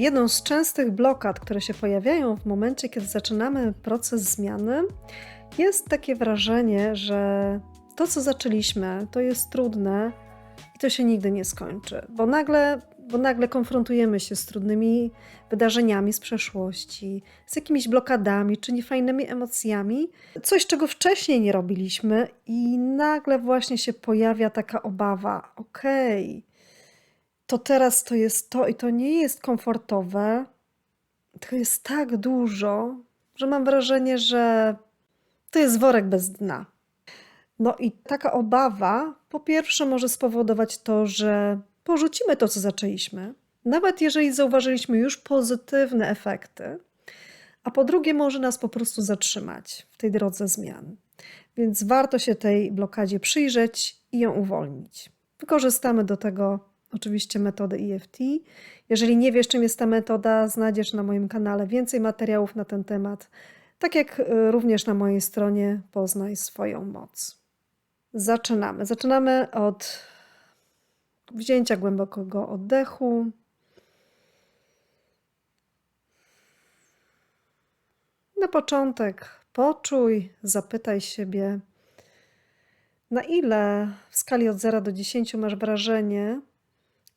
Jedną z częstych blokad, które się pojawiają w momencie, kiedy zaczynamy proces zmiany, jest takie wrażenie, że to, co zaczęliśmy, to jest trudne i to się nigdy nie skończy, bo nagle, bo nagle konfrontujemy się z trudnymi wydarzeniami z przeszłości, z jakimiś blokadami czy niefajnymi emocjami, coś, czego wcześniej nie robiliśmy, i nagle właśnie się pojawia taka obawa: okej, to teraz to jest to i to nie jest komfortowe, to jest tak dużo, że mam wrażenie, że to jest worek bez dna. No i taka obawa, po pierwsze, może spowodować to, że porzucimy to, co zaczęliśmy, nawet jeżeli zauważyliśmy już pozytywne efekty, a po drugie, może nas po prostu zatrzymać w tej drodze zmian. Więc warto się tej blokadzie przyjrzeć i ją uwolnić. Wykorzystamy do tego oczywiście metodę EFT. Jeżeli nie wiesz, czym jest ta metoda, znajdziesz na moim kanale więcej materiałów na ten temat, tak jak y, również na mojej stronie Poznaj swoją moc. Zaczynamy. Zaczynamy od wzięcia głębokiego oddechu. Na początek poczuj, zapytaj siebie, na ile w skali od 0 do 10 masz wrażenie,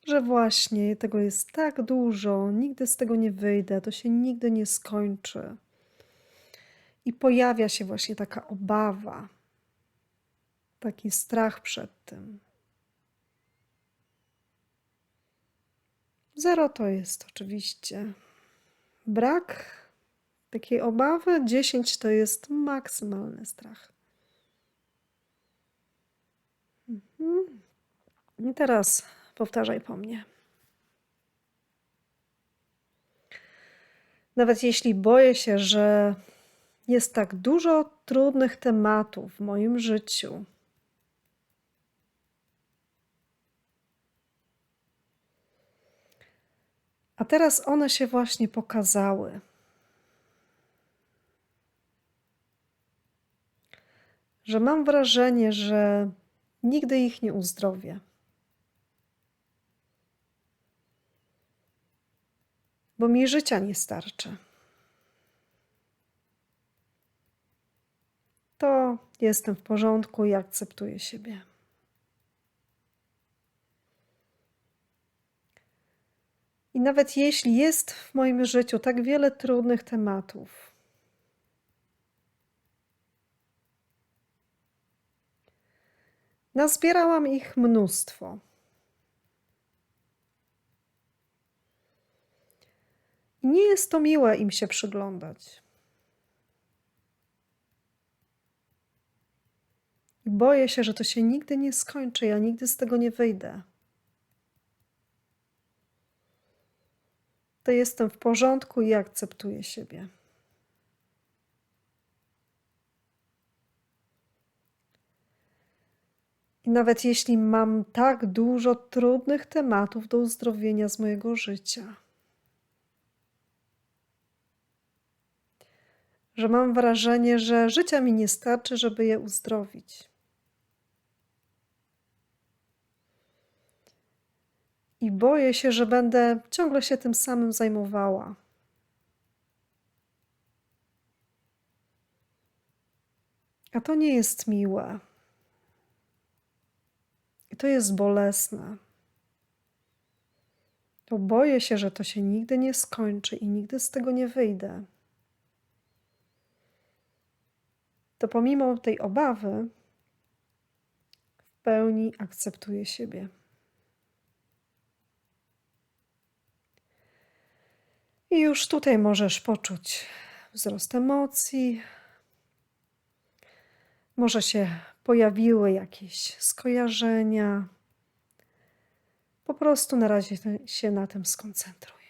że właśnie tego jest tak dużo, nigdy z tego nie wyjdę, to się nigdy nie skończy. I pojawia się właśnie taka obawa, taki strach przed tym. Zero to jest oczywiście brak takiej obawy, 10 to jest maksymalny strach. Mhm. I teraz Powtarzaj po mnie. Nawet jeśli boję się, że jest tak dużo trudnych tematów w moim życiu, a teraz one się właśnie pokazały. Że mam wrażenie, że nigdy ich nie uzdrowię. Bo mi życia nie starczy. To jestem w porządku i akceptuję siebie. I nawet jeśli jest w moim życiu tak wiele trudnych tematów, nazbierałam ich mnóstwo. Nie jest to miłe im się przyglądać. Boję się, że to się nigdy nie skończy, ja nigdy z tego nie wyjdę. To jestem w porządku i akceptuję siebie. I nawet jeśli mam tak dużo trudnych tematów do uzdrowienia z mojego życia, że mam wrażenie, że życia mi nie starczy, żeby je uzdrowić. I boję się, że będę ciągle się tym samym zajmowała. A to nie jest miłe. I to jest bolesne. To boję się, że to się nigdy nie skończy i nigdy z tego nie wyjdę. To pomimo tej obawy w pełni akceptuję siebie. I już tutaj możesz poczuć wzrost emocji. Może się pojawiły jakieś skojarzenia. Po prostu na razie się na tym skoncentruj.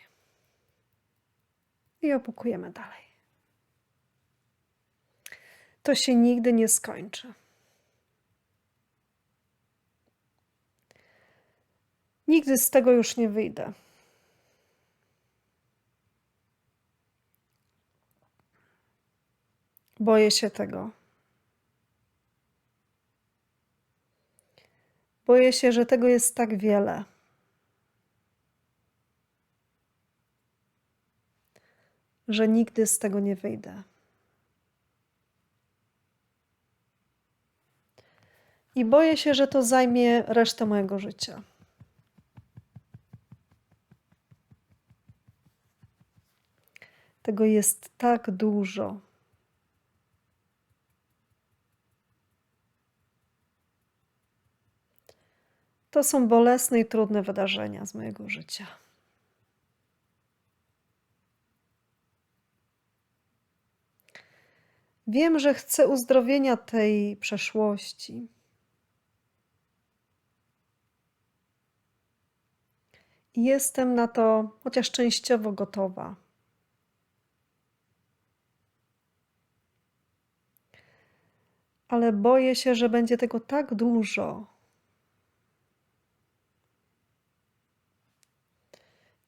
I opukujemy dalej to się nigdy nie skończy. Nigdy z tego już nie wyjdę. Boję się tego. Boję się, że tego jest tak wiele. że nigdy z tego nie wyjdę. I boję się, że to zajmie resztę mojego życia. Tego jest tak dużo. To są bolesne i trudne wydarzenia z mojego życia. Wiem, że chcę uzdrowienia tej przeszłości. Jestem na to chociaż częściowo gotowa. Ale boję się, że będzie tego tak dużo.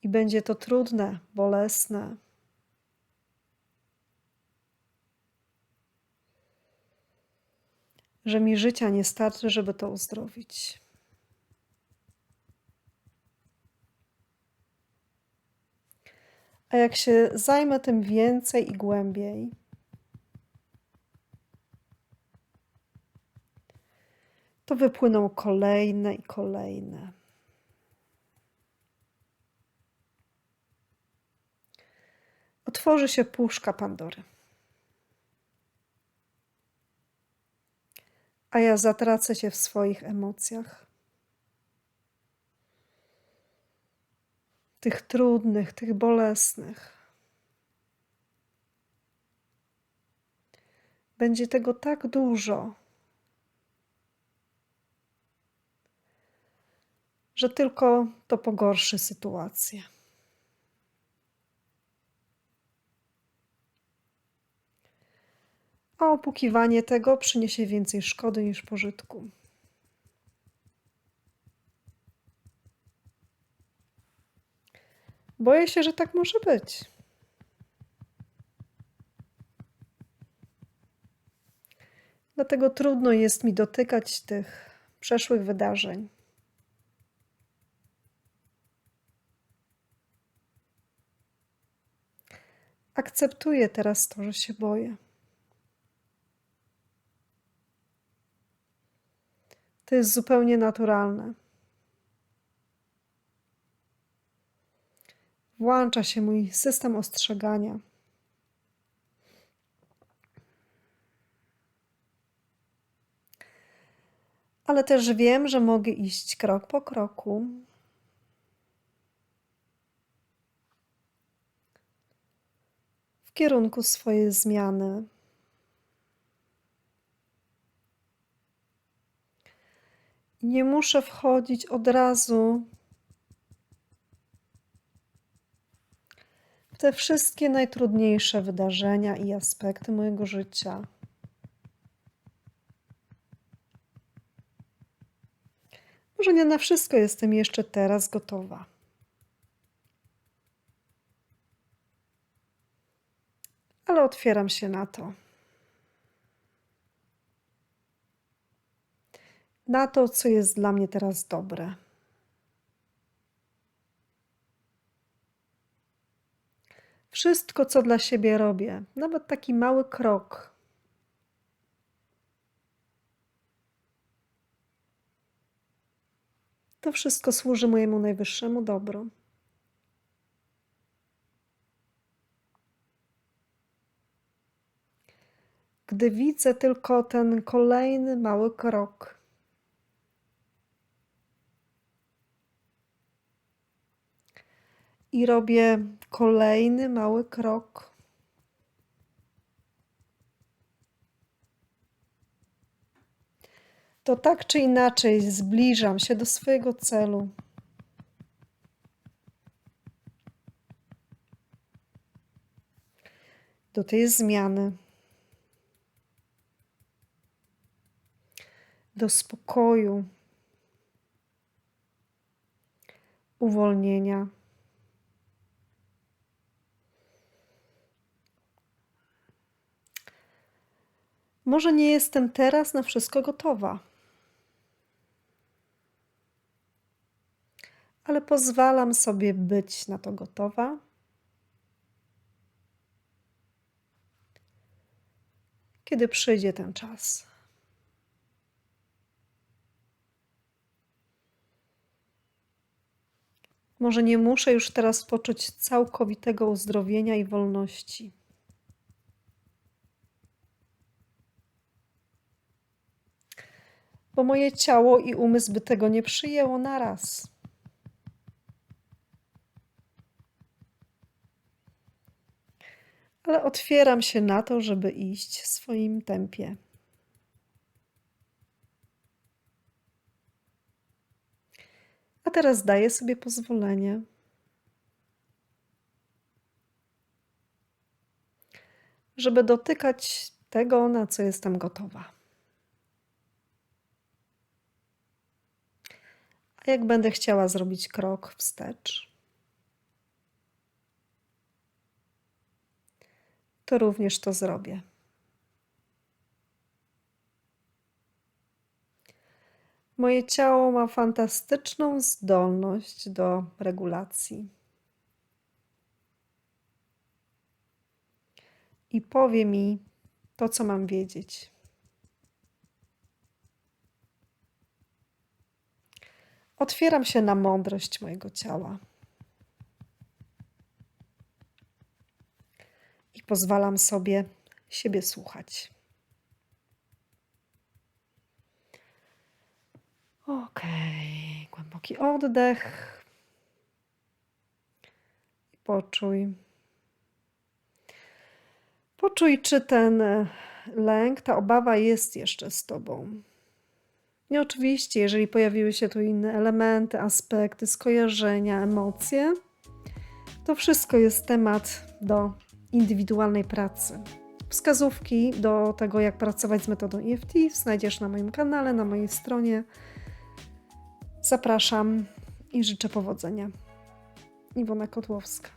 I będzie to trudne, bolesne. Że mi życia nie starczy, żeby to uzdrowić. A jak się zajmę tym więcej i głębiej, to wypłyną kolejne i kolejne. Otworzy się puszka Pandory. A ja zatracę się w swoich emocjach. Tych trudnych, tych bolesnych. Będzie tego tak dużo, że tylko to pogorszy sytuację. a opukiwanie tego przyniesie więcej szkody niż pożytku. Boję się, że tak może być. Dlatego trudno jest mi dotykać tych przeszłych wydarzeń. Akceptuję teraz to, że się boję. To jest zupełnie naturalne. Włącza się mój system ostrzegania. Ale też wiem, że mogę iść krok po kroku. W kierunku swojej zmiany. Nie muszę wchodzić od razu te wszystkie najtrudniejsze wydarzenia i aspekty mojego życia. Może nie na wszystko jestem jeszcze teraz gotowa. Ale otwieram się na to. na to, co jest dla mnie teraz dobre. Wszystko, co dla siebie robię, nawet taki mały krok, to wszystko służy mojemu najwyższemu dobru. Gdy widzę tylko ten kolejny mały krok, i robię kolejny mały krok. To tak czy inaczej zbliżam się do swojego celu. Do tej zmiany. Do spokoju, uwolnienia. Może nie jestem teraz na wszystko gotowa, ale pozwalam sobie być na to gotowa. Kiedy przyjdzie ten czas. Może nie muszę już teraz poczuć całkowitego uzdrowienia i wolności. Bo moje ciało i umysł by tego nie przyjęło naraz. Ale otwieram się na to, żeby iść w swoim tempie. A teraz daję sobie pozwolenie. Żeby dotykać tego, na co jestem gotowa. Jak będę chciała zrobić krok wstecz, to również to zrobię. Moje ciało ma fantastyczną zdolność do regulacji. I powie mi to, co mam wiedzieć. Otwieram się na mądrość mojego ciała. I pozwalam sobie siebie słuchać. Okej, głęboki oddech. Poczuj. Poczuj, czy ten lęk, ta obawa jest jeszcze z tobą. I oczywiście, jeżeli pojawiły się tu inne elementy, aspekty, skojarzenia, emocje, to wszystko jest temat do indywidualnej pracy. Wskazówki do tego, jak pracować z metodą EFT, znajdziesz na moim kanale, na mojej stronie. Zapraszam i życzę powodzenia. Iwona Kotłowska.